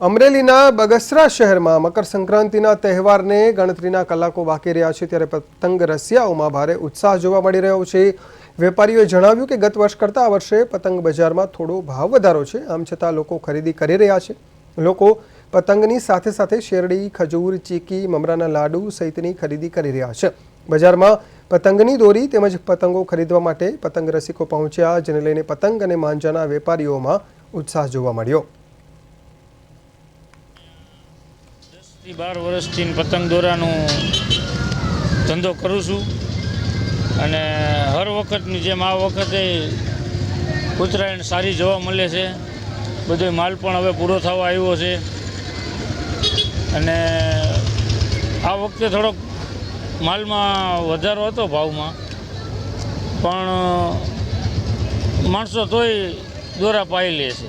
અમરેલીના બગસરા શહેરમાં મકર સંક્રાંતિના તહેવારને ગણતરીના કલાકો બાકી રહ્યા છે ત્યારે પતંગ રસિયાઓમાં ભારે ઉત્સાહ જોવા મળી રહ્યો છે. વેપારીઓએ જણાવ્યું કે ગત વર્ષ કરતાં આ વર્ષે પતંગ બજારમાં થોડો ભાવ વધારો છે. આમ છતાં લોકો ખરીદી કરી રહ્યા છે. લોકો પતંગની સાથે સાથે શેરડી, ખજૂર, ચીકી, મમરાના લાડુ સહિતની ખરીદી કરી રહ્યા છે. બજારમાં પતંગની દોરી તેમજ પતંગો ખરીદવા માટે પતંગ રસિકો પહોંચ્યા, જેને લઈને પતંગ અને માંજાના વેપારીઓમાં ઉત્સાહ જોવા મળ્યો. બાર વર્ષથી પતંગ દોરાનું ધંધો કરું છું. અને હર વખતની જેમ આ વખતે ઉત્તરાયણ સારી જોવા મળે છે. બધો માલ પણ હવે પૂરો થવા આવ્યો છે. અને આ વખતે થોડોક માલમાં વધારો હતો ભાવમાં. પણ માણસો તોય દોરા પાઈ લે છે.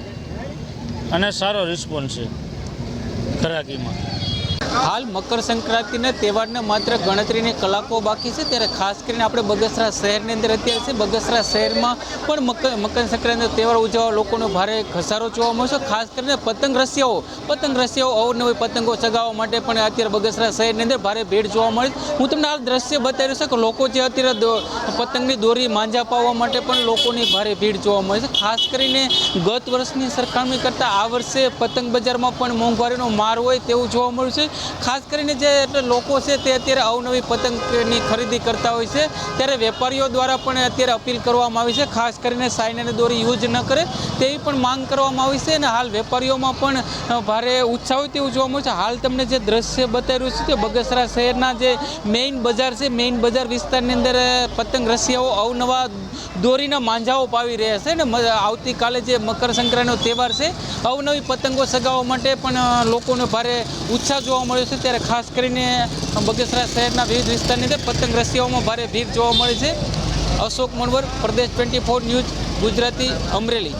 અને સારો રિસ્પોન્સ છે ઘરાકીમાં હાલ મકર સંક્રાંતિના તહેવારને માત્ર ગણતરીની કલાકો બાકી છે. ત્યારે ખાસ કરીને આપણે બગસરા શહેરની અંદર અત્યારે છે. બગસરા શહેરમાં પણ મકર મકર સંક્રાંતિનો તહેવાર ઉજવવા લોકોનો ભારે ઘસારો જોવા મળશે ખાસ કરીને પતંગ રસિયાઓ પતંગ રસિયાઓ અવનવી પતંગો ચગાવવા માટે પણ અત્યારે બગસરા શહેરની અંદર ભારે ભીડ જોવા મળે. હું તમને હાલ દ્રશ્ય બતાવી રહ્યો છું કે લોકો જે અત્યારે પતંગની દોરી માંજા પાવવા માટે પણ લોકોની ભારે ભીડ જોવા મળે છે. ખાસ કરીને ગત વર્ષની સરખામણી કરતાં આ વર્ષે પતંગ બજારમાં પણ મોંઘવારીનો માર હોય તેવું જોવા મળ્યું છે. ખાસ કરીને જે લોકો છે તે અત્યારે અવનવી પતંગની ખરીદી કરતા હોય છે, ત્યારે વેપારીઓ દ્વારા પણ અત્યારે અપીલ કરવામાં આવી છે, ખાસ કરીને સાઈન અને દોરી યુઝ ન કરે તેવી પણ માંગ કરવામાં આવી છે અને હાલ વેપારીઓમાં પણ ભારે ઉત્સાહ હોય તેવું જોવા મળે છે. હાલ તમને જે દ્રશ્ય બતાવી રહ્યું છે કે બગસરા શહેરના જે મેઇન બજાર છે, મેઇન બજાર વિસ્તારની અંદર પતંગ રસિયાઓ અવનવા દોરીના માંજાઓ પાવી રહ્યા છે ને આવતીકાલે જે મકર સંક્રાંતિનો તહેવાર છે, અવનવી પતંગો સગાવવા માટે પણ લોકોને ભારે ઉત્સાહ જોવા મળ્યો છે ત્યારે ખાસ કરીને બગસરા શહેરના વિવિધ વિસ્તારની અંદર પતંગ રસિયાઓમાં ભારે ભીડ જોવા મળે છે. Ashok Manvar Pradesh twenty four news, Gujarati Amreli.